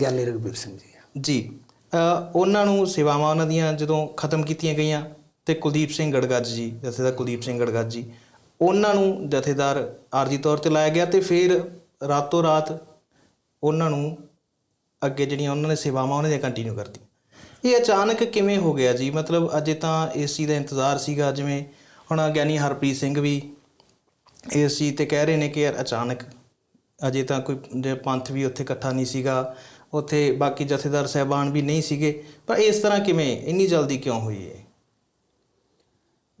ਗਿਆਨੀ ਰਘਬੀਰ ਸਿੰਘ ਜੀ। ਜੀ ਉਹਨਾਂ ਨੂੰ ਸੇਵਾਵਾਂ ਉਹਨਾਂ ਦੀਆਂ ਜਦੋਂ ਖਤਮ ਕੀਤੀਆਂ ਗਈਆਂ ਤੇ ਕੁਲਦੀਪ ਸਿੰਘ ਗੜਗੱਜ ਜੀ, ਜਥੇਦਾਰ ਕੁਲਦੀਪ ਸਿੰਘ ਗੜਗੱਜ ਜੀ, ਉਹਨਾਂ ਨੂੰ ਜਥੇਦਾਰ ਆਰਜੀ ਤੌਰ ਤੇ ਲਾਇਆ ਗਿਆ ਤੇ ਫਿਰ ਰਾਤੋਂ ਰਾਤ ਉਹਨਾਂ ਨੂੰ ਅੱਗੇ ਜਿਹੜੀਆਂ ਉਹਨਾਂ ਨੇ ਸੇਵਾਵਾਂ ਉਹਨਾਂ ਦੀਆਂ ਕੰਟੀਨਿਊ ਕਰਤੀਆਂ। ਇਹ ਅਚਾਨਕ ਕਿਵੇਂ ਹੋ ਗਿਆ ਜੀ? ਮਤਲਬ ਅਜੇ ਤਾਂ ਇਸ ਚੀਜ਼ ਦਾ ਇੰਤਜ਼ਾਰ ਸੀਗਾ, ਜਿਵੇਂ ਹੁਣ ਗਿਆਨੀ ਹਰਪ੍ਰੀਤ ਸਿੰਘ ਵੀ ਇਸ ਚੀਜ਼ ਤੇ ਕਹਿ ਰਹੇ ਨੇ ਕਿ ਯਾਰ ਅਚਾਨਕ ਅਜੇ ਤਾਂ ਕੋਈ ਪੰਥ ਵੀ ਉੱਥੇ ਇਕੱਠਾ ਨਹੀਂ ਸੀਗਾ ਉੱਥੇ ਬਾਕੀ ਜਥੇਦਾਰ ਸਹਿਬਾਨ ਵੀ ਨਹੀਂ ਸੀਗੇ। ਪਰ ਇਸ ਤਰ੍ਹਾਂ ਕਿਵੇਂ? ਇੰਨੀ ਜਲਦੀ ਕਿਉਂ ਹੋਈ ਹੈ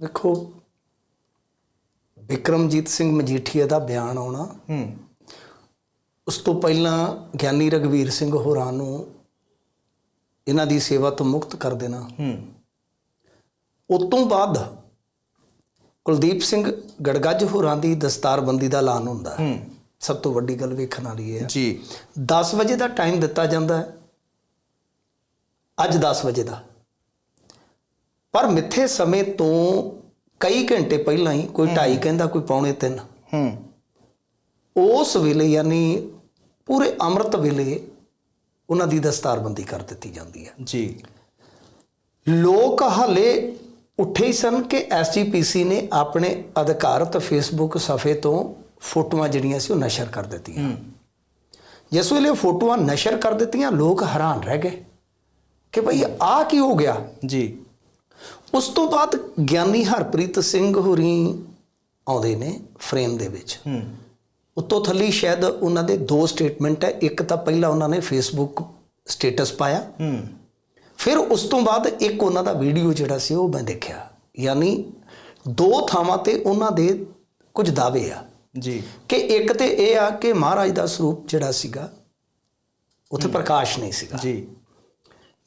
ਦੇਖੋ ਵਿਕਰਮਜੀਤ ਸਿੰਘ ਮਜੀਠੀਆ ਦਾ ਬਿਆਨ ਆਉਣਾ ਹੂੰ। ਉਸ ਤੋਂ ਪਹਿਲਾਂ ਗਿਆਨੀ ਰਘਵੀਰ ਸਿੰਘ ਹੋਰਾਂ ਨੂੰ ਇਹਨਾਂ ਦੀ ਸੇਵਾ ਤੋਂ ਮੁਕਤ ਕਰ ਦੇਣਾ। ਹੂੰ। ਉਸ ਤੋਂ ਬਾਅਦ ਕੁਲਦੀਪ ਸਿੰਘ ਗੜਗੱਜ ਹੋਰਾਂ ਦੀ ਦਸਤਾਰਬੰਦੀ ਦਾ ਐਲਾਨ ਹੁੰਦਾ। ਹੈ ਹੂੰ। ਸਭ ਤੋਂ ਵੱਡੀ ਗੱਲ ਵੇਖਣ ਵਾਲੀ ਹੈ। ਜੀ। 10 ਵਜੇ ਦਾ ਟਾਈਮ ਦਿੱਤਾ ਜਾਂਦਾ ਹੈ। ਅੱਜ 10 ਵਜੇ ਦਾ। ਪਰ ਮਿੱਥੇ ਸਮੇਂ ਤੋਂ ਕਈ ਘੰਟੇ ਪਹਿਲਾਂ ਹੀ ਕੋਈ 2.5 ਕਹਿੰਦਾ ਕੋਈ ਪੌਣੇ 3 ਹੂੰ। ਉਸ ਵੇਲੇ ਯਾਨੀ ਪੂਰੇ ਅੰਮ੍ਰਿਤ ਵੇਲੇ ਉਹਨਾਂ ਦੀ ਦਸਤਾਰਬੰਦੀ ਕਰ ਦਿੱਤੀ ਜਾਂਦੀ ਹੈ। ਜੀ। ਲੋਕ ਹਾਲੇ ਉੱਠੇ ਹੀ ਸਨ ਕਿ ਐਸਜੀਪੀਸੀ ਨੇ ਆਪਣੇ ਅਧਿਕਾਰਤ ਫੇਸਬੁੱਕ ਸਫੇ ਤੋਂ ਫੋਟੋਆਂ ਜਿਹੜੀਆਂ ਸੀ ਉਹ ਨਸ਼ਰ ਕਰ ਦਿੱਤੀਆਂ। ਜਿਸ ਵੇਲੇ ਫੋਟੋਆਂ ਨਸ਼ਰ ਕਰ ਦਿੱਤੀਆਂ ਲੋਕ ਹੈਰਾਨ ਰਹਿ ਗਏ ਕਿ ਭਈ ਆਹ ਕੀ ਹੋ ਗਿਆ? ਜੀ। ਉਸ ਤੋਂ ਬਾਅਦ ਗਿਆਨੀ ਹਰਪ੍ਰੀਤ ਸਿੰਘ ਹੋਰੀ ਆਉਂਦੇ ਨੇ ਫਰੇਮ ਦੇ ਵਿੱਚ। ਹੂੰ। ਉੱਤੋਂ ਥੱਲੀ ਸ਼ਾਇਦ ਉਹਨਾਂ ਦੇ ਦੋ ਸਟੇਟਮੈਂਟ ਹੈ ਇੱਕ ਤਾਂ ਪਹਿਲਾਂ ਉਹਨਾਂ ਨੇ ਫੇਸਬੁੱਕ ਸਟੇਟਸ ਪਾਇਆ। ਹੂੰ। ਫਿਰ ਉਸ ਤੋਂ ਬਾਅਦ ਇੱਕ ਉਹਨਾਂ ਦਾ ਵੀਡੀਓ ਜਿਹੜਾ ਸੀ ਉਹ ਮੈਂ ਦੇਖਿਆ। ਯਾਨੀ ਦੋ ਥਾਵਾਂ ਤੇ ਉਹਨਾਂ ਦੇ ਕੁਝ ਦਾਅਵੇ ਆ। ਜੀ। ਕਿ ਇੱਕ ਤੇ ਇਹ ਆ ਕਿ ਮਹਾਰਾਜ ਦਾ ਸਰੂਪ ਜਿਹੜਾ ਸੀਗਾ ਉੱਥੇ ਪ੍ਰਕਾਸ਼ ਨਹੀਂ ਸੀਗਾ। ਜੀ।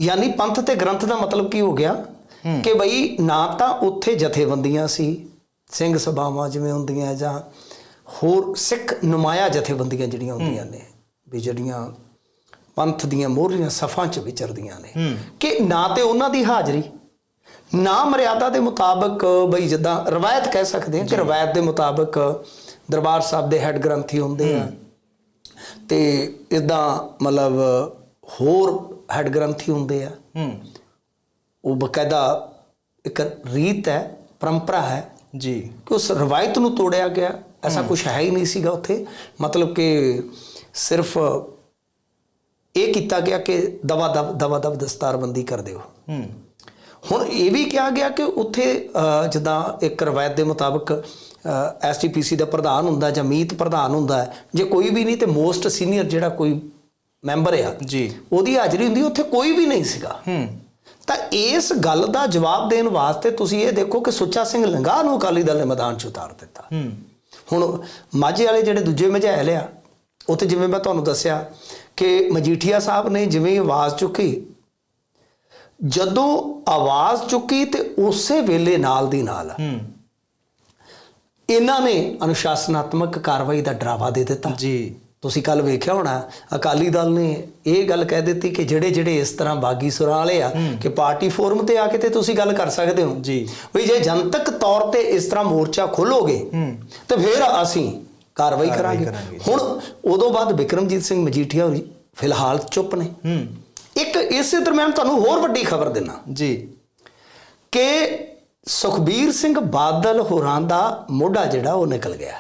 ਯਾਨੀ ਪੰਥ ਤੇ ਗ੍ਰੰਥ ਦਾ ਮਤਲਬ ਕੀ ਹੋ ਗਿਆ ਕਿ ਬਈ ਨਾ ਤਾਂ ਉੱਥੇ ਜਥੇਬੰਦੀਆਂ ਸੀ ਸਿੰਘ ਸਭਾਵਾਂ ਜਿਵੇਂ ਹੁੰਦੀਆਂ ਜਾਂ ਹੋਰ ਸਿੱਖ ਨੁਮਾਇਆ ਜਥੇਬੰਦੀਆਂ ਜਿਹੜੀਆਂ ਹੁੰਦੀਆਂ ਨੇ ਵੀ ਜਿਹੜੀਆਂ ਪੰਥ ਦੀਆਂ ਮੋਹਰੀਆਂ ਸਫਾਂ 'ਚ ਵਿਚਰਦੀਆਂ ਨੇ। ਕਿ ਨਾ ਤੇ ਉਹਨਾਂ ਦੀ ਹਾਜ਼ਰੀ ਨਾ ਮਰਿਆਦਾ ਦੇ ਮੁਤਾਬਕ ਬਈ ਜਿੱਦਾਂ ਰਵਾਇਤ ਕਹਿ ਸਕਦੇ ਹਾਂ ਕਿ ਰਵਾਇਤ ਦੇ ਮੁਤਾਬਕ ਦਰਬਾਰ ਸਾਹਿਬ ਦੇ ਹੈੱਡ ਗ੍ਰੰਥੀ ਹੁੰਦੇ ਆ। ਤੇ ਇਦਾਂ ਮਤਲਬ ਹੋਰ ਹੈੱਡ ਗ੍ਰੰਥੀ ਹੁੰਦੇ ਆ। ਹੂੰ। ਉਹ ਬਕਾਇਦਾ ਇੱਕ ਰੀਤ ਹੈ ਪਰੰਪਰਾ ਹੈ। ਜੀ। ਕਿ ਉਸ ਰਵਾਇਤ ਨੂੰ ਤੋੜਿਆ ਗਿਆ। ਐਸਾ ਕੁਝ ਹੈ ਹੀ ਨਹੀਂ ਸੀਗਾ ਉੱਥੇ। ਮਤਲਬ ਕਿ ਸਿਰਫ ਇਹ ਕੀਤਾ ਗਿਆ ਕਿ ਦਵਾ ਦਵ ਦਵਾ ਦਵ ਦਸਤਾਰਬੰਦੀ ਕਰ ਦਿਓ। ਹੂੰ। ਹੁਣ ਇਹ ਵੀ ਕਿਹਾ ਗਿਆ ਕਿ ਉੱਥੇ ਜਿੱਦਾਂ ਇੱਕ ਰਵਾਇਤ ਦੇ ਮੁਤਾਬਕ ਐਸਟੀਪੀਸੀ ਦਾ ਪ੍ਰਧਾਨ ਹੁੰਦਾ ਜਾਂ ਮੀਤ ਪ੍ਰਧਾਨ ਹੁੰਦਾ। ਜੇ ਕੋਈ ਵੀ ਨਹੀਂ ਤੇ ਮੋਸਟ ਸੀਨੀਅਰ ਜਿਹੜਾ ਕੋਈ ਮੈਂਬਰ ਆ ਜੀ। ਉਹਦੀ ਹਾਜ਼ਰੀ ਹੁੰਦੀ ਉੱਥੇ ਕੋਈ ਵੀ ਨਹੀਂ ਸੀਗਾ। ਹੂੰ। ਤਾਂ ਇਸ ਗੱਲ ਦਾ ਜਵਾਬ ਦੇਣ ਵਾਸਤੇ ਤੁਸੀਂ ਇਹ ਦੇਖੋ ਕਿ ਸੁੱਚਾ ਸਿੰਘ ਲੰਗਾ ਨੂੰ ਅਕਾਲੀ ਦਲ ਨੇ ਮੈਦਾਨ 'ਚ ਉਤਾਰ ਦਿੱਤਾ। ਹੂੰ। ਹੁਣ ਮਾਝੇ ਵਾਲੇ ਜਿਹੜੇ ਦੂਜੇ ਮਝੈਲ ਆ ਉੱਥੇ ਜਿਵੇਂ ਮੈਂ ਤੁਹਾਨੂੰ ਦੱਸਿਆ ਕਿ ਮਜੀਠੀਆ ਸਾਹਿਬ ਨੇ ਜਿਵੇਂ ਆਵਾਜ਼ ਚੁੱਕੀ ਜਦੋਂ ਆਵਾਜ਼ ਚੁੱਕੀ ਤੇ ਉਸੇ ਵੇਲੇ ਨਾਲ ਦੀ ਨਾਲ ਹੂੰ। ਇਹਨਾਂ ਨੇ ਅਨੁਸ਼ਾਸਨਾਤਮਕ ਕਾਰਵਾਈ ਦਾ ਡਰਾਵਾ ਦੇ ਦਿੱਤਾ। ਜੀ। ਤੁਸੀਂ ਕੱਲ ਵੇਖਿਆ ਹੋਣਾ ਅਕਾਲੀ ਦਲ ਨੇ ਇਹ ਗੱਲ ਕਹਿ ਦਿੱਤੀ ਕਿ ਜਿਹੜੇ ਜਿਹੜੇ ਇਸ ਤਰ੍ਹਾਂ ਬਾਗੀ ਸੁਰਾਂ ਵਾਲੇ ਆ ਕਿ ਪਾਰਟੀ ਫੋਰਮ ਤੇ ਆ ਕੇ ਤੇ ਤੁਸੀਂ ਗੱਲ ਕਰ ਸਕਦੇ ਹੋ। ਜੀ। ਵੀ ਜੇ ਜਨਤਕ ਤੌਰ ਤੇ ਇਸ ਤਰ੍ਹਾਂ ਮੋਰਚਾ ਖੋਲੋਗੇ ਤੇ ਫਿਰ ਅਸੀਂ ਕਾਰਵਾਈ ਕਰਾਂਗੇ। ਹੁਣ ਉਦੋਂ ਬਾਅਦ ਵਿਕਰਮਜੀਤ ਸਿੰਘ ਮਜੀਠੀਆ ਹੋਰੀ ਫਿਲਹਾਲ ਚੁੱਪ ਨੇ। ਇੱਕ ਇਸੇ ਦਰਮਿਆਨ ਤੁਹਾਨੂੰ ਹੋਰ ਵੱਡੀ ਖਬਰ ਦਿਨਾ ਜੀ। ਕਿ ਸੁਖਬੀਰ ਸਿੰਘ ਬਾਦਲ ਹੋਰਾਂ ਦਾ ਮੋਢਾ ਜਿਹੜਾ ਉਹ ਨਿਕਲ ਗਿਆ।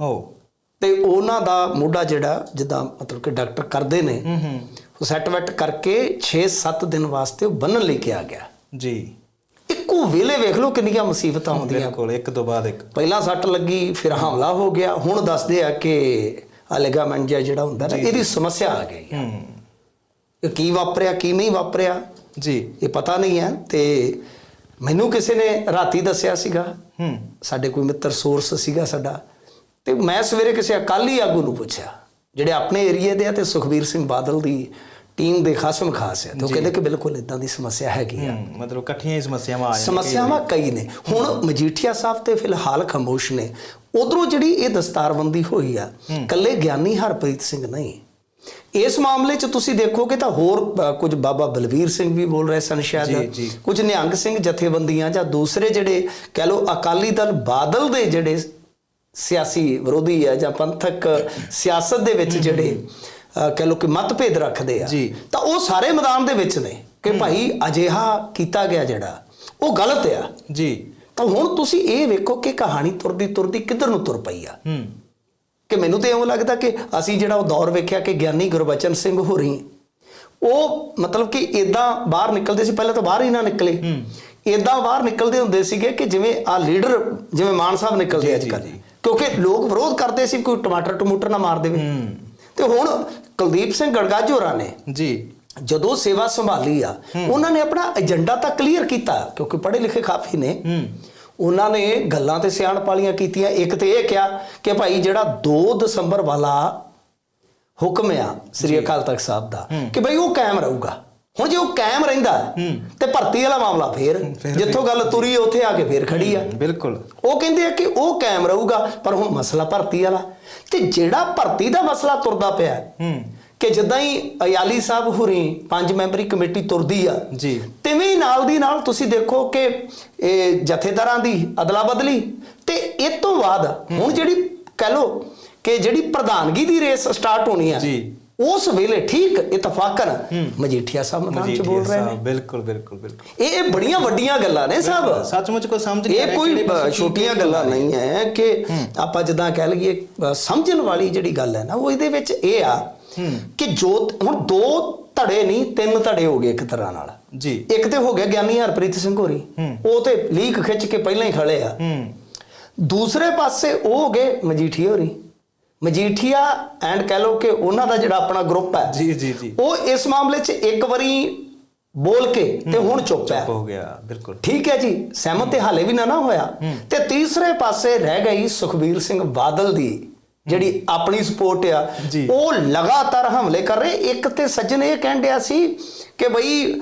ਓ। ਤੇ ਉਹਨਾਂ ਦਾ ਮੋਢਾ ਜਿਹੜਾ ਜਿੱਦਾਂ ਮਤਲਬ ਕਿ ਡਾਕਟਰ ਕਰਦੇ ਨੇ ਹੂੰ ਹੂੰ। ਉਹ ਸੈੱਟ ਵੈਟ ਕਰਕੇ 6-7 ਦਿਨ ਵਾਸਤੇ ਉਹ ਬੰਨਣ ਲੈ ਕੇ ਆ ਗਿਆ। ਜੀ। ਇੱਕੋ ਵੇਲੇ ਵੇਖ ਲਓ ਕਿੰਨੀਆਂ ਮੁਸੀਬਤਾਂ ਆਉਂਦੀਆਂ ਬਿਲਕੁਲ ਇੱਕ ਤੋਂ ਬਾਅਦ ਇੱਕ। ਪਹਿਲਾਂ ਸੱਟ ਲੱਗੀ ਫਿਰ ਹਮਲਾ ਹੋ ਗਿਆ। ਹੁਣ ਦੱਸਦੇ ਆ ਕਿ ਆ ਲਿਗਾਮੈਂਟ ਜਿਹਾ ਜਿਹੜਾ ਹੁੰਦਾ ਨਾ ਇਹਦੀ ਸਮੱਸਿਆ ਆ ਗਈ ਹੈ। ਕੀ ਵਾਪਰਿਆ ਕੀ ਨਹੀਂ ਵਾਪਰਿਆ ਜੀ। ਇਹ ਪਤਾ ਨਹੀਂ ਹੈ ਤੇ ਮੈਨੂੰ ਕਿਸੇ ਨੇ ਰਾਤੀ ਦੱਸਿਆ ਸੀਗਾ ਹੂੰ। ਸਾਡੇ ਕੋਈ ਮਿੱਤਰ ਸੋਰਸ ਸੀਗਾ ਸਾਡਾ ਤੇ ਮੈਂ ਸਵੇਰੇ ਕਿਸੇ ਅਕਾਲੀ ਆਗੂ ਨੂੰ ਪੁੱਛਿਆ ਜਿਹੜੇ ਆਪਣੇ ਏਰੀਏ ਦੇ ਆ ਤੇ ਸੁਖਬੀਰ ਸਿੰਘ ਬਾਦਲ ਦੀ ਟੀਮ ਦੇ ਖਾਸਮ ਖਾਸ ਹੈ ਤੇ ਉਹ ਕਹਿੰਦੇ ਕਿ ਬਿਲਕੁਲ ਇਦਾਂ ਦੀ ਸਮੱਸਿਆ ਹੈਗੀ ਆ। ਮਤਲਬ ਇਕੱਠੀਆਂ ਹੀ ਸਮੱਸਿਆਵਾਂ ਆ ਸਮੱਸਿਆਵਾਂ ਕਈ ਨੇ। ਹੁਣ ਮਜੀਠੀਆ ਸਾਹਿਬ ਤੇ ਫਿਲਹਾਲ ਖਾਮੋਸ਼ ਨੇ। ਉਧਰੋਂ ਜਿਹੜੀ ਇਹ ਦਸਤਾਰਬੰਦੀ ਹੋਈ ਆ ਕੱਲੇ ਗਿਆਨੀ ਹਰਪ੍ਰੀਤ ਸਿੰਘ ਨਹੀਂ ਇਸ ਮਾਮਲੇ 'ਚ ਤੁਸੀਂ ਦੇਖੋਗੇ ਤਾਂ ਹੋਰ ਕੁਝ ਬਾਬਾ ਬਲਵੀਰ ਸਿੰਘ ਵੀ ਬੋਲ ਰਹੇ ਸਨ ਸ਼ਾਇਦ। ਕੁਝ ਨਿਹੰਗ ਸਿੰਘ ਜਥੇਬੰਦੀਆਂ ਜਾਂ ਦੂਸਰੇ ਜਿਹੜੇ ਕਹਿ ਲਓ ਅਕਾਲੀ ਦਲ ਬਾਦਲ ਦੇ ਜਿਹੜੇ ਸਿਆਸੀ ਵਿਰੋਧੀ ਆ ਜਾਂ ਪੰਥਕ ਸਿਆਸਤ ਦੇ ਵਿੱਚ ਜਿਹੜੇ ਕਹਿ ਲਓ ਕਿ ਮਤਭੇਦ ਰੱਖਦੇ ਆ। ਤਾਂ ਉਹ ਸਾਰੇ ਮੈਦਾਨ ਦੇ ਵਿੱਚ ਨੇ ਕਿ ਭਾਈ ਅਜਿਹਾ ਕੀਤਾ ਗਿਆ ਜਿਹੜਾ ਉਹ ਗਲਤ ਆ। ਜੀ। ਤਾਂ ਹੁਣ ਤੁਸੀਂ ਇਹ ਵੇਖੋ ਕਿ ਕਹਾਣੀ ਤੁਰਦੀ ਤੁਰਦੀ ਕਿੱਧਰ ਨੂੰ ਤੁਰ ਪਈ ਆ। ਹੂੰ। ਕਿ ਮੈਨੂੰ ਤੇ ਇਉਂ ਲੱਗਦਾ ਕਿ ਅਸੀਂ ਜਿਹੜਾ ਉਹ ਦੌਰ ਵੇਖਿਆ ਕਿ ਗਿਆਨੀ ਗੁਰਬਚਨ ਸਿੰਘ ਹੋਰੀ ਉਹ ਮਤਲਬ ਕਿ ਇਦਾਂ ਬਾਹਰ ਨਿਕਲਦੇ ਸੀ ਪਹਿਲਾਂ ਤਾਂ ਬਾਹਰ ਹੀ ਨਾ ਨਿਕਲੇ। ਇਦਾਂ ਬਾਹਰ ਨਿਕਲਦੇ ਹੁੰਦੇ ਸੀਗੇ ਕਿ ਜਿਵੇਂ ਆ ਲੀਡਰ ਜਿਵੇਂ ਮਾਨ ਸਾਹਿਬ ਨਿਕਲਦੇ ਅੱਜ ਕੱਲ੍ਹ। ਕਿਉਂਕਿ ਲੋਕ ਵਿਰੋਧ ਕਰਦੇ ਸੀ ਕੋਈ ਟਮਾਟਰ ਟਮੂਟਰ ਨਾ ਮਾਰ ਦੇਵੇ। ਤੇ ਹੁਣ ਕੁਲਦੀਪ ਸਿੰਘ ਗੜਗਾਜ ਹੋਰਾਂ ਨੇ ਜੀ। ਜਦੋਂ ਸੇਵਾ ਸੰਭਾਲੀ ਆ ਉਹਨਾਂ ਨੇ ਆਪਣਾ ਏਜੰਡਾ ਤਾਂ ਕਲੀਅਰ ਕੀਤਾ ਕਿਉਂਕਿ ਪੜ੍ਹੇ ਲਿਖੇ ਕਾਫੀ ਨੇ। ਉਹਨਾਂ ਨੇ ਗੱਲਾਂ ਤੇ ਸਿਆਣਪ ਵਾਲੀਆਂ ਕੀਤੀਆਂ। ਇੱਕ ਤੇ ਇਹ ਕਿਹਾ ਕਿ ਭਾਈ ਜਿਹੜਾ 2 ਦਸੰਬਰ ਵਾਲਾ ਹੁਕਮ ਆ ਸ੍ਰੀ ਅਕਾਲ ਤਖਤ ਸਾਹਿਬ ਦਾ ਕਿ ਭਾਈ ਉਹ ਕਾਇਮ ਰਹੂਗਾ। ਹੁਣ ਜੇ ਉਹ ਕਾਇਮ ਰਹਿੰਦਾ ਤੇ ਭਰਤੀ ਵਾਲਾ ਮਾਮਲਾ ਫੇਰ ਜਿੱਥੋਂ ਗੱਲ ਤੁਰੀ ਉੱਥੇ ਆ ਕੇ ਫੇਰ ਖੜੀ ਆ। ਬਿਲਕੁਲ। ਉਹ ਕਹਿੰਦੇ ਆ ਕਿ ਉਹ ਕਾਇਮ ਰਹੂਗਾ ਪਰ ਹੁਣ ਮਸਲਾ ਭਰਤੀ ਵਾਲਾ। ਤੇ ਜਿਹੜਾ ਭਰਤੀ ਦਾ ਮਸਲਾ ਤੁਰਦਾ ਪਿਆ ਹੂੰ। ਕਿ ਜਿੱਦਾਂ ਹੀ ਅਯਾਲੀ ਸਾਹਿਬ ਹੁਰੀ ਪੰਜ ਮੈਂਬਰੀ ਕਮੇਟੀ ਤੁਰਦੀ ਆ ਜੀ। ਤਿਵੇਂ ਨਾਲ ਦੀ ਨਾਲ ਤੁਸੀਂ ਦੇਖੋ ਕਿ ਇਹ ਜਥੇਦਾਰਾਂ ਦੀ ਅਦਲਾ ਬਦਲੀ ਤੇ ਇਹ ਤੋਂ ਬਾਅਦ ਹੁਣ ਜਿਹੜੀ ਕਹਿ ਲੋ ਕਿ ਜਿਹੜੀ ਪ੍ਰਧਾਨਗੀ ਦੀ ਰੇਸ ਸਟਾਰਟ ਹੋਣੀ ਆ ਜੀ। ਉਸ ਵੇਲੇ ਠੀਕ ਇਤਫਾਕਨ ਮਜੀਠੀਆ ਸਾਹਿਬ ਮੈਦਾਨ ਚ ਬੋਲ ਰਹੇ ਨੇ। ਬਿਲਕੁਲ ਬਿਲਕੁਲ ਬਿਲਕੁਲ। ਇਹ ਬੜੀਆਂ ਵੱਡੀਆਂ ਗੱਲਾਂ ਨੇ ਸਾਹਿਬ। ਸੱਚਮੁੱਚ ਕੋਈ ਸਮਝ ਨਹੀਂ ਇਹ ਕੋਈ ਛੋਟੀਆਂ ਗੱਲਾਂ ਨਹੀਂ ਹੈ ਕਿ ਆਪਾਂ ਜਿੱਦਾਂ ਕਹਿ ਲਈਏ ਸਮਝਣ ਵਾਲੀ ਜਿਹੜੀ ਗੱਲ ਹੈ ਨਾ ਉਹ ਇਹਦੇ ਵਿੱਚ ਇਹ ਆ ਕਿ ਜੋ ਹੁਣ ਦੋ ਧੜੇ ਨਹੀਂ ਤਿੰਨ ਧੜੇ ਹੋ ਗਏ ਇੱਕ ਤਰ੍ਹਾਂ ਨਾਲ। ਜੀ। ਇੱਕ ਤੇ ਹੋ ਗਿਆ ਗਿਆਨੀ ਹਰਪ੍ਰੀਤ ਸਿੰਘ ਹੋਰੀ। ਉਹ ਤੇ ਲੀਕ ਖਿੱਚ ਕੇ ਪਹਿਲਾਂ ਹੀ ਖੜੇ ਆ। ਦੂਸਰੇ ਪਾਸੇ ਉਹ ਹੋ ਗਏ ਮਜੀਠੀਆ ਹੋਰੀ। ਮਜੀਠੀਆ ਐਂਡ ਕਹਿ ਲਓ ਕਿ ਉਹਨਾਂ ਦਾ ਜਿਹੜਾ ਆਪਣਾ ਗਰੁੱਪ ਹੈ। ਜੀ ਜੀ ਜੀ। ਉਹ ਇਸ ਮਾਮਲੇ 'ਚ ਇੱਕ ਵਾਰੀ ਬੋਲ ਕੇ ਤੇ ਹੁਣ ਚੁੱਪ ਹੈ। ਹੋ ਗਿਆ ਬਿਲਕੁਲ। ਠੀਕ ਹੈ ਜੀ ਸਹਿਮਤ ਤੇ ਹਾਲੇ ਵੀ ਨਾ ਨਾ ਹੋਇਆ। ਤੇ ਤੀਸਰੇ ਪਾਸੇ ਰਹਿ ਗਈ ਸੁਖਬੀਰ ਸਿੰਘ ਬਾਦਲ ਦੀ। ਜਿਹੜੀ ਆਪਣੀ ਸਪੋਰਟ ਆ। ਉਹ ਲਗਾਤਾਰ ਹਮਲੇ ਕਰ ਰਹੇ। ਇੱਕ ਤੇ ਸੱਜਣ ਇਹ ਕਹਿਣ ਡਿਆ ਸੀ ਕਿ ਬਈ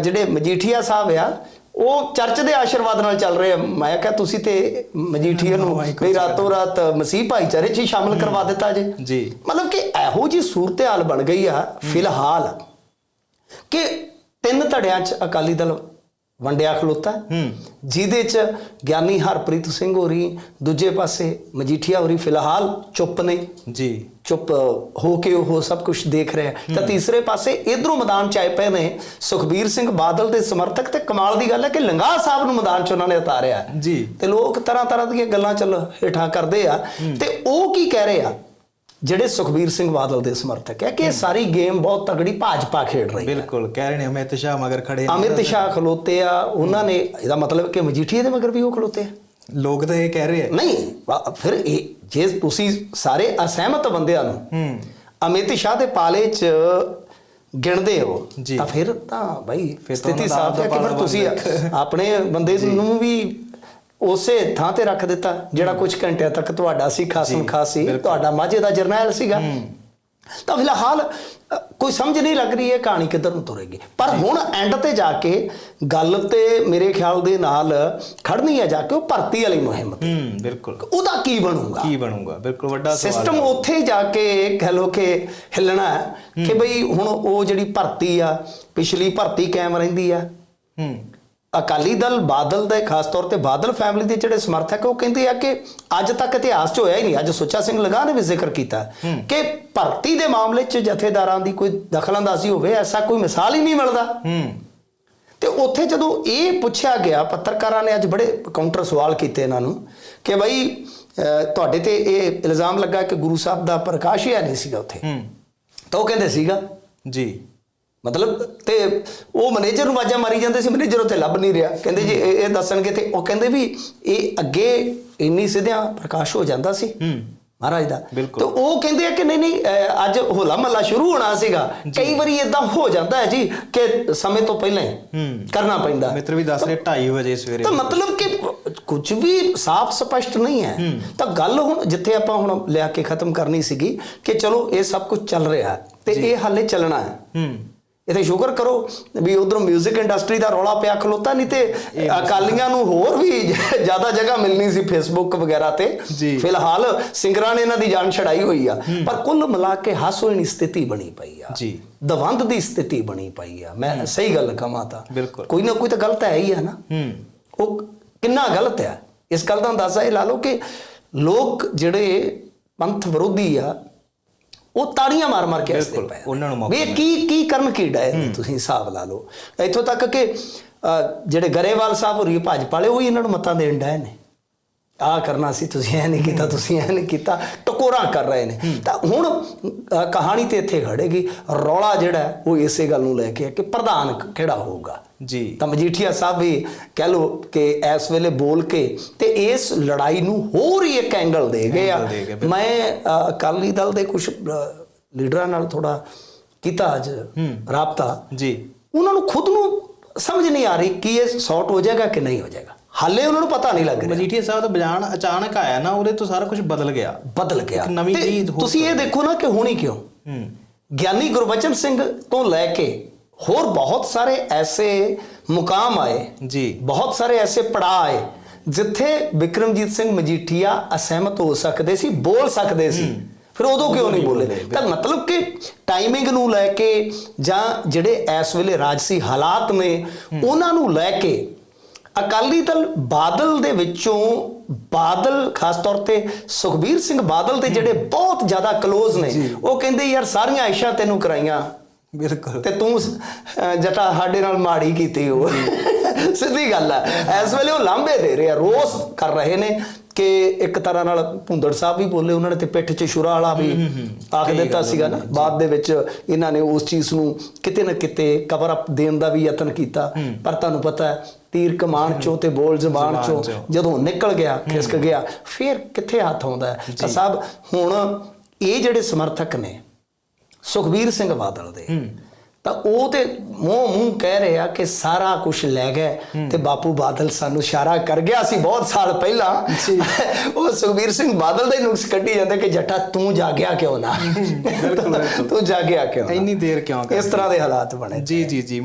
ਜਿਹੜੇ ਮਜੀਠੀਆ ਸਾਹਿਬ ਆ ਉਹ ਚਰਚ ਦੇ ਆਸ਼ੀਰਵਾਦ ਨਾਲ ਚੱਲ ਰਹੇ ਆ। ਮੈਂ ਕਿਹਾ ਤੁਸੀਂ ਤੇ ਮਜੀਠੀਆ ਨੂੰ ਵੀ ਰਾਤੋਂ ਰਾਤ ਮਸੀਹ ਭਾਈਚਾਰੇ 'ਚ ਸ਼ਾਮਲ ਕਰਵਾ ਦਿੱਤਾ ਜੇ। ਜੀ। ਮਤਲਬ ਕਿ ਇਹੋ ਜੀ ਸੂਰਤ-ਹਾਲ ਬਣ ਗਈ ਆ ਫਿਲਹਾਲ ਕਿ ਤਿੰਨ ਧੜਿਆਂ 'ਚ ਅਕਾਲੀ ਦਲ ਵੰਡਿਆ ਖਲੋਤਾ। ਜਿਹਦੇ 'ਚ ਗਿਆਨੀ ਹਰਪ੍ਰੀਤ ਸਿੰਘ ਹੋਰੀ ਦੂਜੇ ਪਾਸੇ ਮਜੀਠੀਆ ਹੋਰੀ ਫਿਲਹਾਲ ਚੁੱਪ ਨੇ। ਜੀ। ਚੁੱਪ ਹੋ ਕੇ ਉਹ ਸਭ ਕੁਝ ਦੇਖ ਰਿਹਾ। ਤਾਂ ਤੀਸਰੇ ਪਾਸੇ ਇਧਰੋਂ ਮੈਦਾਨ ਚ ਆਏ ਪਏ ਨੇ ਸੁਖਬੀਰ ਸਿੰਘ ਬਾਦਲ ਦੇ ਸਮਰਥਕ ਤੇ ਕਮਾਲ ਦੀ ਗੱਲ ਹੈ ਕਿ ਲੰਗਾ ਸਾਹਿਬ ਨੂੰ ਮੈਦਾਨ ਚ ਉਹਨਾਂ ਨੇ ਉਤਾਰਿਆ। ਜੀ। ਤੇ ਲੋਕ ਤਰ੍ਹਾਂ ਤਰ੍ਹਾਂ ਦੀਆਂ ਗੱਲਾਂ ਚੱਲ ਹੇਠਾਂ ਕਰਦੇ ਆ। ਤੇ ਉਹ ਕੀ ਕਹਿ ਰਹੇ ਆ? ਜਿਹੜੇ ਸੁਖਬੀਰ ਸਿੰਘ ਬਾਦਲ ਦੇ ਸਮਰਥਕ ਹੈ ਕਿ ਇਹ ਸਾਰੀ ਗੇਮ ਬਹੁਤ ਤਗੜੀ ਭਾਜਪਾ ਖੇਡ ਰਹੀ ਹੈ। ਬਿਲਕੁਲ ਕਹਿ ਰਹੇ ਨੇ ਅਮਿਤ ਸ਼ਾਹ ਮਗਰ ਖੜੇ ਨੇ। ਅਮਿਤ ਸ਼ਾਹ ਖਲੋਤੇ ਆ ਉਹਨਾਂ ਨੇ ਇਹਦਾ ਮਤਲਬ ਕਿ ਮਜੀਠੀਏ ਦੇ ਮਗਰ ਵੀ ਉਹ ਖਲੋਤੇ ਆ। ਲੋਕ ਤਾਂ ਇਹ ਕਹਿ ਰਹੇ ਆ। ਨਹੀਂ ਵਾ- ਫਿਰ ਇਹ ਜੇ ਤੁਸੀਂ ਸਾਰੇ ਅਸਹਿਮਤ ਬੰਦਿਆਂ ਨੂੰ ਹੂੰ ਅਮਿਤ ਸ਼ਾਹ ਦੇ ਪਾਲੇ 'ਚ ਗਿਣਦੇ ਹੋ ਜੀ। ਤਾਂ ਫਿਰ ਤਾਂ ਭਾਈ ਫਿਰ ਤਾਂ ਸਥਿਤੀ ਉਹਨਾਂ ਦਾ ਸਾਫ਼ ਹੈ ਕਿ ਆਪਦਾ ਫਿਰ ਤੁਸੀਂ ਆਪਣੇ ਬੰਦੇ ਨੂੰ ਵੀ ਉਸੇ ਥਾਂ ਤੇ ਰੱਖ ਦਿੱਤਾ ਜਿਹੜਾ ਕੁਝ ਘੰਟਿਆਂ ਤੱਕ ਤੁਹਾਡਾ ਸੀ ਖਾਸਮ ਖਾਸੀ ਤੁਹਾਡਾ ਮਾਝੇ ਦਾ ਜਰਨੈਲ ਸੀਗਾ। ਤਾਂ ਫਿਲਹਾਲ ਕੋਈ ਸਮਝ ਨਹੀਂ ਲੱਗ ਰਹੀ ਇਹ ਕਹਾਣੀ ਕਿੱਧਰ ਨੂੰ ਤੁਰੇਗੀ। ਪਰ ਹੁਣ ਐਂਡ ਤੇ ਜਾ ਕੇ ਗੱਲ ਤੇ ਮੇਰੇ ਖਿਆਲ ਦੇ ਨਾਲ ਖੜਨੀ ਹੈ ਜਾ ਕੇ ਉਹ ਭਰਤੀ ਵਾਲੀ ਮੁਹਿੰਮ ਤੇ। ਹੂੰ ਬਿਲਕੁਲ। ਉਹਦਾ ਕੀ ਬਣੂਗਾ? ਕੀ ਬਣੂਗਾ? ਬਿਲਕੁਲ ਵੱਡਾ ਸਵਾਲ ਸਿਸਟਮ ਉੱਥੇ ਹੀ ਜਾ ਕੇ ਕਹਿ ਲੋ ਕਿ ਹਿੱਲਣਾ ਹੈ ਕਿ ਬਈ ਹੁਣ ਉਹ ਜਿਹੜੀ ਭਰਤੀ ਆ ਪਿਛਲੀ ਭਰਤੀ ਕਾਇਮ ਰਹਿੰਦੀ ਆ। ਹੂੰ। ਅਕਾਲੀ ਦਲ ਬਾਦਲ ਦੇ ਖਾਸ ਤੌਰ ਤੇ ਬਾਦਲ ਫੈਮਿਲੀ ਦੇ ਜਿਹੜੇ ਸਮਰਥਕ ਉਹ ਕਹਿੰਦੇ ਆ ਕਿ ਅੱਜ ਤੱਕ ਇਤਿਹਾਸ 'ਚ ਹੋਇਆ ਹੀ ਨਹੀਂ। ਅੱਜ ਸੁੱਚਾ ਸਿੰਘ ਲਗਾ ਨੇ ਵੀ ਜ਼ਿਕਰ ਕੀਤਾ। ਕਿ ਭਰਤੀ ਦੇ ਮਾਮਲੇ 'ਚ ਜਥੇਦਾਰਾਂ ਦੀ ਕੋਈ ਦਖਲਅੰਦਾਜ਼ੀ ਹੋਵੇ ਐਸਾ ਕੋਈ ਮਿਸਾਲ ਹੀ ਨਹੀਂ ਮਿਲਦਾ। ਤੇ ਉੱਥੇ ਜਦੋਂ ਇਹ ਪੁੱਛਿਆ ਗਿਆ ਪੱਤਰਕਾਰਾਂ ਨੇ ਅੱਜ ਬੜੇ ਕਾਊਂਟਰ ਸਵਾਲ ਕੀਤੇ ਇਹਨਾਂ ਨੂੰ ਕਿ ਅਹ, ਤੁਹਾਡੇ ਤੇ ਇਹ ਇਲਜ਼ਾਮ ਲੱਗਾ ਕਿ ਗੁਰੂ ਸਾਹਿਬ ਦਾ ਪ੍ਰਕਾਸ਼ ਹੀ ਹੈ ਨਹੀਂ ਸੀਗਾ ਉੱਥੇ। ਹੂੰ। ਤਾਂ ਉਹ ਕਹਿੰਦੇ ਸੀਗਾ ਜੀ। ਮਤਲਬ ਤੇ ਉਹ ਮੈਨੇਜਰ ਨੂੰ ਆਵਾਜ਼ਾਂ ਮਾਰੀ ਜਾਂਦੇ ਸੀ ਮੈਨੇਜਰ ਉੱਥੇ ਲੱਭ ਨਹੀਂ ਰਿਹਾ। ਕਹਿੰਦੇ ਜੀ ਇਹ ਦੱਸਣਗੇ ਤੇ ਉਹ ਕਹਿੰਦੇ ਵੀ ਇਹ ਅੱਗੇ ਇੰਨੀ ਸਿੱਧਿਆਂ ਪ੍ਰਕਾਸ਼ ਹੋ ਜਾਂਦਾ ਸੀ। ਹੂੰ। ਮਹਾਰਾਜ ਦਾ। ਤੇ ਉਹ ਕਹਿੰਦੇ ਆ ਕਿ ਨਹੀਂ ਨਹੀਂ ਅੱਜ ਹੋਲਾ ਮਹੱਲਾ ਸ਼ੁਰੂ ਹੋਣਾ ਸੀਗਾ। ਕਈ ਵਾਰੀ ਇਦਾਂ ਹੋ ਜਾਂਦਾ ਹੈ ਜੀ ਕਿ ਸਮੇਂ ਤੋਂ ਪਹਿਲਾਂ ਹੀ। ਕਰਨਾ ਪੈਂਦਾ। ਮਿੱਤਰ ਵੀ ਦੱਸ ਰਹੇ 2:30 ਵਜੇ ਸਵੇਰੇ ਤਾਂ ਮਤਲਬ ਕਿ ਕੁਝ ਵੀ ਸਾਫ਼ ਸਪਸ਼ਟ ਨਹੀਂ ਹੈ। ਤਾਂ ਗੱਲ ਹੁਣ ਜਿੱਥੇ ਆਪਾਂ ਹੁਣ ਲਿਆ ਕੇ ਖਤਮ ਕਰਨੀ ਸੀਗੀ ਕਿ ਚਲੋ ਇਹ ਸਭ ਕੁਝ ਚੱਲ ਰਿਹਾ ਤੇ ਇਹ ਹਾਲੇ ਚੱਲਣਾ ਹੈ। ਹੂੰ। ਇਥੇ ਸ਼ੁਕਰ ਕਰੋ ਵੀ ਉਧਰੋਂ 뮤직 ਇੰਡਸਟਰੀ ਦਾ ਰੌਲਾ ਪਿਆ ਖਲੋਤਾ ਨਹੀਂ ਤੇ ਅਕਾਲੀਆਂ ਨੂੰ ਹੋਰ ਵੀ ਜ਼ਿਆਦਾ ਜਗ੍ਹਾ ਮਿਲਣੀ ਸੀ ਫੇਸਬੁੱਕ ਵਗੈਰਾ ਤੇ। ਫਿਲਹਾਲ ਸਿੰਗਰਾਂ ਨੇ ਇਹਨਾਂ ਦੀ ਜਾਨ ਛੜਾਈ ਹੋਈ ਆ। ਪਰ ਕੁੱਲ ਮਿਲਾ ਕੇ ਹਾਸੋਹੀਣੀ ਸਥਿਤੀ ਬਣੀ ਪਈ ਆ। ਜੀ। ਦਵੰਦ ਦੀ ਸਥਿਤੀ ਬਣੀ ਪਈ ਆ। ਮੈਂ ਸਹੀ ਗੱਲ ਕਹਾਂ ਤਾਂ। ਕੋਈ ਨਾ ਕੋਈ ਤਾਂ ਗਲਤ ਹੈ ਹੀ ਹੈ ਨਾ। ਹੂੰ। ਉਹ ਕਿੰਨਾ ਗਲਤ ਹੈ? ਇਸ ਗੱਲ ਦਾ ਅੰਦਾਜ਼ਾ ਇਹ ਲਾ ਲਓ ਕਿ ਲੋਕ ਜਿਹੜੇ ਪੰਥ ਵਿਰੋਧੀ ਆ ਉਹ ਤਾੜੀਆਂ ਮਾਰ ਮਾਰ ਕੇ ਹੱਸਦੇ ਬਿਲਕੁਲ, ਪਏ ਉਹਨਾਂ ਨੂੰ ਮੌਕਾ ਵੀ ਇਹ ਕੀ ਕੀ ਕਰਨ ਕੀ ਡਏ ਨੇ ਤੁਸੀਂ ਹਿਸਾਬ ਲਾ ਲਓ। ਇੱਥੋਂ ਤੱਕ ਕਿ ਜਿਹੜੇ ਗਰੇਵਾਲ ਸਾਹਿਬ ਹੋਰੀ ਭਾਜਪਾ ਵਾਲੇ ਉਹ ਹੀ ਇਹਨਾਂ ਨੂੰ ਮਤਾਂ ਦੇਣ ਡਏ ਨੇ। ਆ ਕਰਨਾ ਸੀ ਤੁਸੀਂ ਐ ਨਹੀਂ ਕੀਤਾ ਤੁਸੀਂ ਐ ਨਹੀਂ ਕੀਤਾ ਟਕੋਰਾਂ ਕਰ ਰਹੇ ਨੇ। ਤਾਂ ਹੁਣ ਕਹਾਣੀ ਤੇ ਇੱਥੇ ਖੜੇਗੀ ਰੌਲਾ ਜਿਹੜਾ ਉਹ ਇਸੇ ਗੱਲ ਨੂੰ ਲੈ ਕੇ ਹੈ ਕਿ ਪ੍ਰਧਾਨ ਕਿਹੜਾ ਹੋਊਗਾ? ਜੀ। ਤਾਂ ਮਜੀਠੀਆ ਸਾਹਿਬ ਵੀ ਕਹਿ ਲੋ ਕਿ ਇਸ ਵੇਲੇ ਬੋਲ ਕੇ ਤੇ ਇਸ ਲੜਾਈ ਨੂੰ ਹੋਰ ਹੀ ਇੱਕ ਐਂਗਲ ਦੇ ਗਏ ਆ। ਮੈਂ ਅਕਾਲੀ ਦਲ ਦੇ ਕੁਝ ਲੀਡਰਾਂ ਨਾਲ ਥੋੜਾ ਕੀਤਾ ਅੱਜ ਰਾਬਤਾ। ਜੀ। ਉਹਨਾਂ ਨੂੰ ਖੁਦ ਨੂੰ ਸਮਝ ਨਹੀਂ ਆ ਰਹੀ ਕਿ ਇਹ ਸੌਟ ਹੋ ਜਾਏਗਾ ਕਿ ਨਹੀਂ ਹੋ ਜਾਏਗਾ। ਹਾਲੇ ਉਹਨਾਂ ਨੂੰ ਪਤਾ ਨਹੀਂ ਲੱਗ ਰਿਹਾ। ਮਜੀਠੀਆ ਸਾਹਿਬ ਦਾ ਬਿਆਨ ਅਚਾਨਕ ਆਇਆ ਨਾ ਉਹਦੇ ਤੋਂ ਸਾਰਾ ਕੁਝ ਬਦਲ ਗਿਆ। ਬਦਲ ਗਿਆ। ਨਵੀਂ ਹੋ ਤੁਸੀਂ ਇਹ ਦੇਖੋ ਨਾ ਕਿ ਹੋਣੀ ਕਿਉਂ? ਹੂੰ। ਗਿਆਨੀ ਗੁਰਬਚਨ ਸਿੰਘ ਤੋਂ ਲੈ ਕੇ ਹੋਰ ਬਹੁਤ ਸਾਰੇ ਐਸੇ ਮੁਕਾਮ ਆਏ ਜੀ। ਬਹੁਤ ਸਾਰੇ ਐਸੇ ਪੜਾਅ ਆਏ ਜਿੱਥੇ ਵਿਕਰਮਜੀਤ ਸਿੰਘ ਮਜੀਠੀਆ ਅਸਹਿਮਤ ਹੋ ਸਕਦੇ ਸੀ ਬੋਲ ਸਕਦੇ ਸੀ। ਫਿਰ ਉਦੋਂ ਕਿਉਂ ਨਹੀਂ ਬੋਲੇ? ਤਾਂ ਮਤਲਬ ਕਿ ਟਾਈਮਿੰਗ ਨੂੰ ਲੈ ਕੇ ਜਾਂ ਜਿਹੜੇ ਇਸ ਵੇਲੇ ਰਾਜਸੀ ਹਾਲਾਤ ਨੇ ਉਹਨਾਂ ਨੂੰ ਲੈ ਕੇ ਅਕਾਲੀ ਦਲ ਬਾਦਲ ਦੇ ਵਿੱਚੋਂ ਬਾਦਲ ਖਾਸ ਤੌਰ ਤੇ ਸੁਖਬੀਰ ਸਿੰਘ ਬਾਦਲ ਦੇ ਜਿਹੜੇ ਬਹੁਤ ਜ਼ਿਆਦਾ ਕਲੋਜ਼ ਨੇ ਉਹ ਕਹਿੰਦੇ ਯਾਰ ਸਾਰੀਆਂ ਆਇਸ਼ਾਂ ਤੈਨੂੰ ਕਰਾਈਆਂ। ਬਿਲਕੁਲ। ਤੇ ਤੂੰ ਜਟਾ ਸਾਡੇ ਨਾਲ ਮਾੜੀ ਕੀਤੀ ਹੋ ਸਿੱਧੀ ਗੱਲ ਹੈ ਇਸ ਵੇਲੇ ਉਹ ਲਾਂਭੇ ਦੇ ਰਹੇ ਆ ਰੋਸ ਕਰ ਰਹੇ ਨੇ। ਕਿ ਇੱਕ ਤਰ੍ਹਾਂ ਨਾਲ ਭੁੰਦੜ ਸਾਹਿਬ ਵੀ ਬੋਲੇ ਉਹਨਾਂ ਨੇ ਤੇ ਪਿੱਠ 'ਚ ਸ਼ੁਰਾ ਵਾਲਾ ਵੀ ਆਖ ਦਿੱਤਾ ਸੀਗਾ ਨਾ। ਬਾਅਦ ਦੇ ਵਿੱਚ ਇਹਨਾਂ ਨੇ ਉਸ ਚੀਜ਼ ਨੂੰ ਕਿਤੇ ਨਾ ਕਿਤੇ ਕਵਰ ਅਪ ਦੇਣ ਦਾ ਵੀ ਯਤਨ ਕੀਤਾ। ਪਰ ਤੁਹਾਨੂੰ ਪਤਾ ਹੈ ਤੀਰ ਕਮਾਨ ਚੋਂ ਤੇ ਬੋਲ ਜ਼ਬਾਨ ਚੋਂ। ਜਦੋਂ ਨਿਕਲ ਗਿਆ ਖਿਸਕ ਗਿਆ ਫਿਰ ਕਿੱਥੇ ਹੱਥ ਆਉਂਦਾ ਹੈ? ਤਾਂ ਸਾਹਿਬ ਹੁਣ ਇਹ ਜਿਹੜੇ ਸਮਰਥਕ ਨੇ ਸੁਖਬੀਰ ਸਿੰਘ ਬਾਦਲ ਦੇ ਤਾਂ ਉਹ ਤੇ ਮੂੰਹ ਮੂੰਹ ਕਹਿ ਰਹੇ ਕਿ ਸਾਰਾ ਕੁਝ ਲੈ ਗਏ ਤੇ ਬਾਪੂ ਬਾਦਲ ਸਾਨੂੰ ਇਸ਼ਾਰਾ ਕਰ ਗਿਆ। ਸੀ ਬਹੁਤ ਸਾਲ ਪਹਿਲਾਂ ਉਹ ਸੁਖਬੀਰ ਸਿੰਘ ਬਾਦਲ ਦਾ ਹੀ ਨੁਕਸ ਕੱਢੀ ਜਾਂਦੇ ਕਿ ਜੱਟਾ ਤੂੰ ਜਾਗਿਆ ਕਿਉਂ ਨਾ। ਤੂੰ ਜਾਗਿਆ ਕਿਉਂ ਨਾ? ਇੰਨੀ ਦੇਰ ਕਿਉਂ ਇਸ ਤਰ੍ਹਾਂ ਦੇ ਹਾਲਾਤ ਬਣੇ ਜੀ ਜੀ ਜੀ।